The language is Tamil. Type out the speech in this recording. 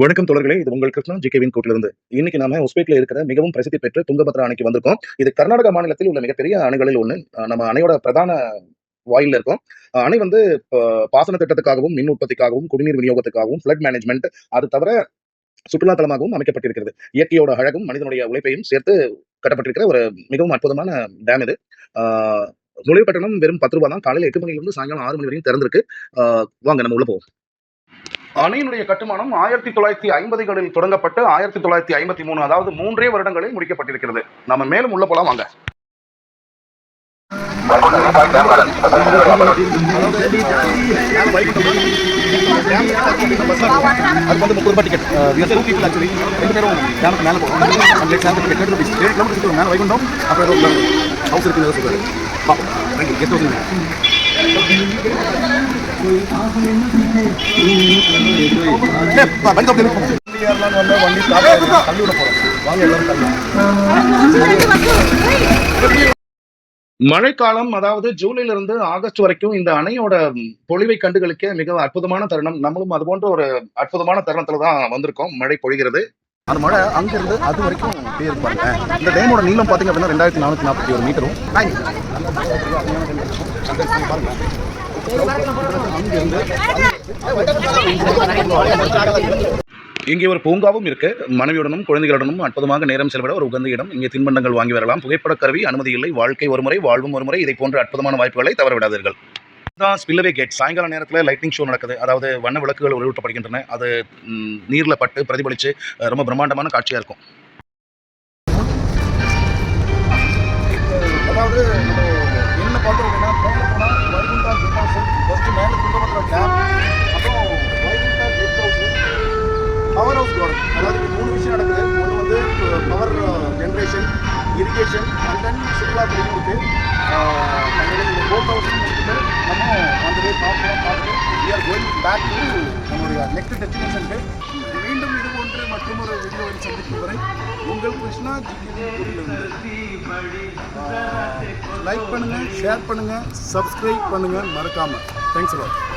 வணக்கம் தொடர்களே இது உங்கள் கிருஷ்ணா ஜிகேவின் கூட்டிலிருந்து. இன்னைக்கு நாம உஸ்பெக்ல இருக்கிற மிகவும் பிரசித்தி பெற்ற துங்கபத்ரா அணைக்கு வந்திருக்கோம். இது கர்நாடக மாநிலத்தில் உள்ள மிகப்பெரிய அணைகளில் ஒன்று நம்ம அணையோட பிரதான வாயில்ல இருக்கும். அணை வந்து பாசன திட்டத்துக்காகவும் மின் உற்பத்திக்காகவும் குடிநீர் விநியோகத்துக்காகவும் ஃபிளட் மேனேஜ்மெண்ட் அது தவிர சுற்றுலா தலமாகவும் அமைக்கப்பட்டிருக்கிறது. இயற்கையோட அழகும் மனிதனுடைய உழைப்பையும் சேர்த்து கட்டப்பட்டிருக்கிற ஒரு மிகவும் அற்புதமான டேம் இது. நுழைவு கட்டணம் வெறும் பத்து ரூபாய் தான். காலையில் எட்டு மணிலிருந்து சாயங்காலம் ஆறு மணி வரையும் திறந்திருக்கு. வாங்க நம்ம உள்ள போவோம். அணையினுடைய கட்டுமானம் ஆயிரத்தி தொள்ளாயிரத்தி ஐம்பதுகளில் தொடங்கப்பட்டு ஆயிரத்தி தொள்ளாயிரத்தி ஐம்பத்தி மூணு அதாவது மூன்றே வருடங்களில் முடிக்கப்பட்டிருக்கிறது. நம்ம மேலும் உள்ள போலாம் வாங்க. வைகுண்டம் அப்புறம் மழைக்காலம் அதாவது ஜூலைல இருந்து ஆகஸ்ட் வரைக்கும் இந்த அணையோட பொழிவை கண்டுகளுக்கே மிக அற்புதமான தருணம். நம்மளும் அது போன்ற ஒரு அற்புதமான தருணத்துல தான் வந்திருக்கோம். மழை பொழிகிறது. அந்த மழை அங்கிருந்து அது வரைக்கும் பேர் பாருங்க. இந்த டேமோட நீளம் பாத்தீங்க அப்படின்னா ரெண்டாயிரத்தி நானூத்தி நாற்பத்தி ஒரு மீட்டரும். இங்கே ஒரு பூங்காவும் இருக்கு. மனைவியுடனும் குழந்தைகளுடனும் அற்புதமாக நேரம் செலவிட ஒரு உகந்த இடம். இங்கே தின்பண்டங்கள் வாங்கி வரலாம். புகைப்படக் கருவி அனுமதி இல்லை. வாழ்க்கை ஒருமுறை வாழ்வும் ஒருமுறை. இதை போன்ற அற்புதமான வாய்ப்புகளை தவறவிடாதீர்கள். இதுதான் ஸ்பில்லவே கேட் சாயங்கால நேரத்தில் லைட்னிங் ஷோ நடக்குது. அதாவது வண்ண விளக்குகள் ஒளியூட்டப்படுகின்றன அது நீரில் பட்டு பிரதிபலித்து ரொம்ப பிரம்மாண்டமான காட்சியாக இருக்கும். அதாவது என்ன பார்த்தோம் அப்படின்னா மேலே போனால் வைகுண்டா கெஸ்ட் ஹவுஸ் ஃபஸ்ட்டு மேலே துங்கபத்ரா டேம் அப்புறம் Vaikunta guest house power house garden அதாவது இங்க மூணு விஷயம் நடக்குது. ஒன்று வந்து power generation irrigation and then சுற்றுலா துறையும் இருக்குது வே பார்க்கலாம் பார்த்துட்டு we are going back to நம்மளுடைய நெக்ஸ்ட் டெஸ்டினேஷனுக்கு மீண்டும் இது போன்று மற்றொரு வீடியோவில் சந்திக்கும் வரை உங்கள் கிருஷ்ணா லைக் பண்ணுங்கள் ஷேர் பண்ணுங்கள் சப்ஸ்கிரைப் பண்ணுங்கள் மறக்காமல் தேங்க்ஸ் லாட்